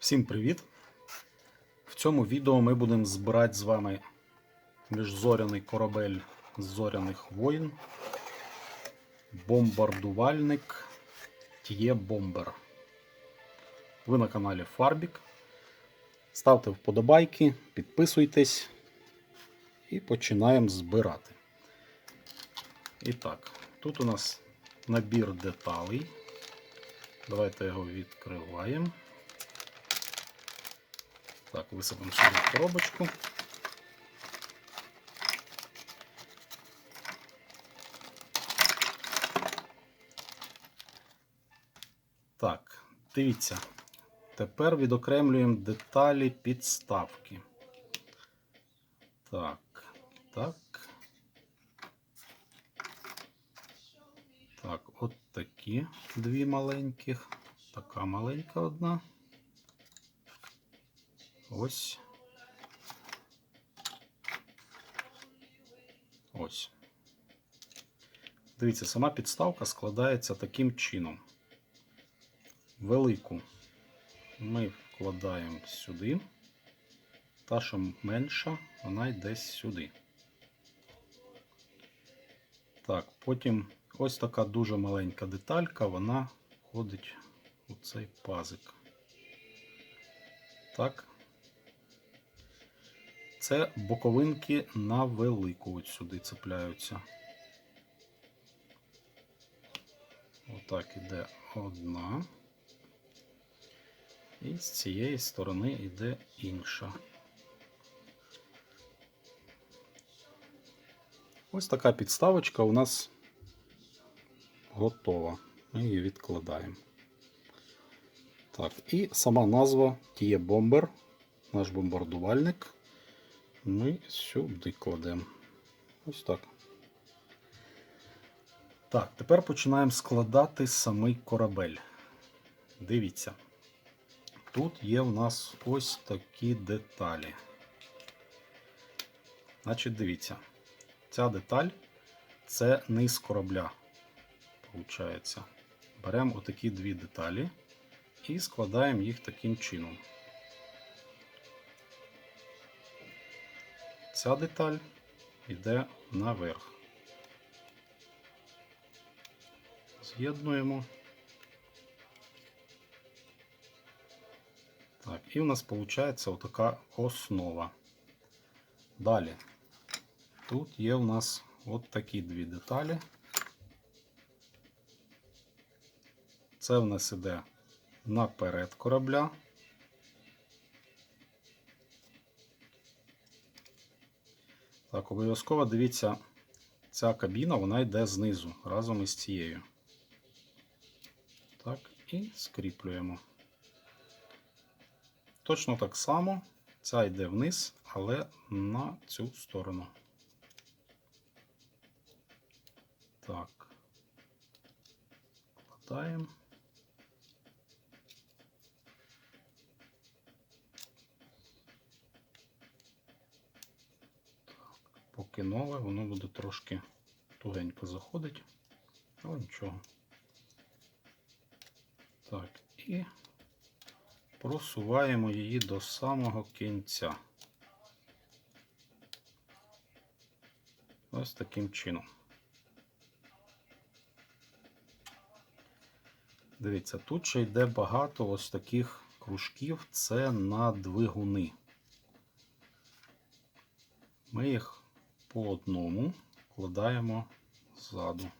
Всім привіт! В цьому відео ми будемо збирати з вами міжзоряний корабель з зоряних воїн, бомбардувальник Т'є Бомбер. Ви на каналі Фарбік. Ставте вподобайки, підписуйтесь і починаємо збирати. І так, тут у нас набір деталей. Давайте його відкриваємо. Так, висипемо сюди коробочку. Так, дивіться. Тепер відокремлюємо деталі підставки. Так, так. Так, от такі дві маленьких. Така маленька одна. Ось. Ось. Дивіться, сама підставка складається таким чином. Велику ми вкладаємо сюди. Та, що менша, вона йде сюди. Так, потім ось така дуже маленька деталька, вона входить у цей пазик. Так. Це боковинки на велику от сюди цепляються. Отак іде одна. І з цієї сторони йде інша. Ось така підставочка у нас готова. Ми її відкладаємо. Так, і сама назва Тіє Бомбер, наш бомбардувальник. Ми сюди кладемо. Ось так. Так, тепер починаємо складати самий корабель. Дивіться. Тут є в нас ось такі деталі. Значить, дивіться. Ця деталь це низ корабля. Получається. Беремо отакі дві деталі і складаємо їх таким чином. Ця деталь йде наверх. З'єднуємо. Так, і у нас виходить отака основа. Далі. Тут є у нас от такі дві деталі. Це в нас іде наперед корабля. Обов'язково дивіться, ця кабіна вона йде знизу разом із цією. Так, і скріплюємо. Точно так само ця йде вниз, але на цю сторону. Так. Вкладаємо. Поки нове, воно буде трошки тугенько заходить, але нічого. Так, і просуваємо її до самого кінця. Ось таким чином. Дивіться, тут ще йде багато ось таких кружків, це на двигуни. Ми їх по одному вкладаємо ззаду.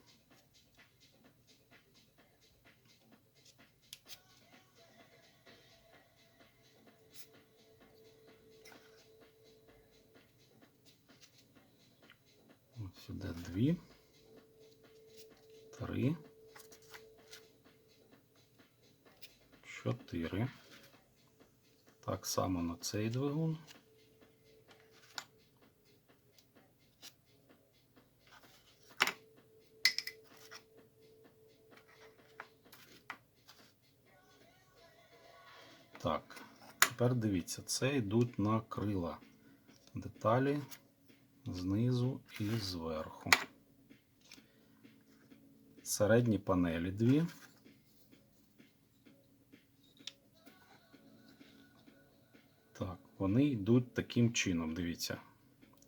Ось сюди дві, три, чотири. Так само на цей двигун. Так, тепер дивіться, це йдуть на крила деталі знизу і зверху. Середні панелі дві. Так, вони йдуть таким чином. Дивіться.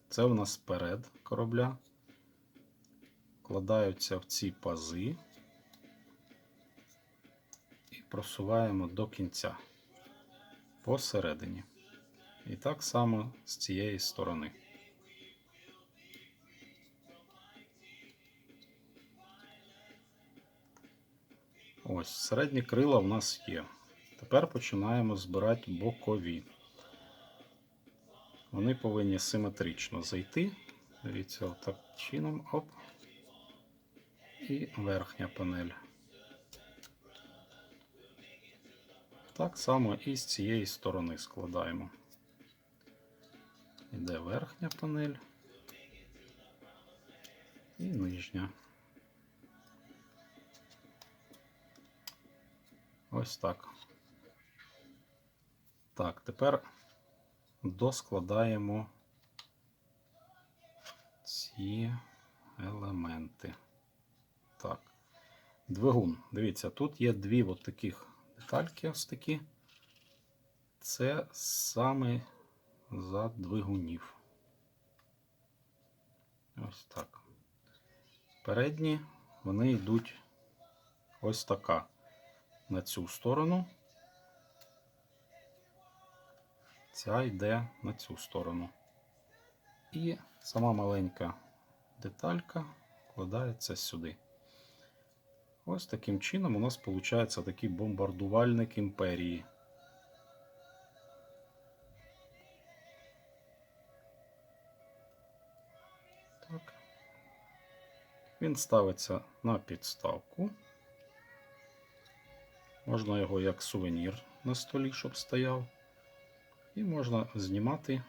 Це у нас перед корабля. Вкладаються в ці пази і просуваємо до кінця посередині. І так само з цієї сторони. Ось, середні крила в нас є. Тепер починаємо збирати бокові. Вони повинні симетрично зайти. Дивіться, отак чином. Оп. І верхня панель. Так само і з цієї сторони складаємо. Іде верхня панель і нижня. Ось так. Так, тепер доскладаємо ці елементи. Так. Двигун. Дивіться, тут є дві от таких детальки ось такі. Це саме за двигунів. Ось так. Передні вони йдуть ось така на цю сторону. Ця йде на цю сторону. І сама маленька деталька вкладається сюди. Ось таким чином у нас виходить такий бомбардувальник імперії. Так. Він ставиться на підставку. Можна його як сувенір на столі, щоб стояв. І можна знімати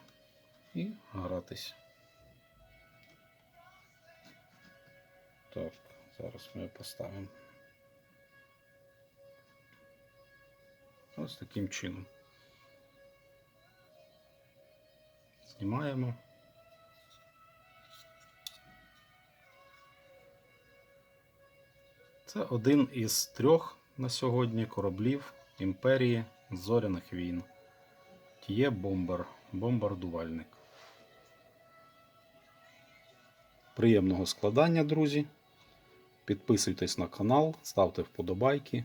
і гратись. Так, зараз ми його поставимо. Ось таким чином. Знімаємо. Це один із трьох на сьогодні кораблів імперії зоряних війн. Тіє бомбер, бомбардувальник. Приємного складання, друзі. Підписуйтесь на канал, ставте вподобайки.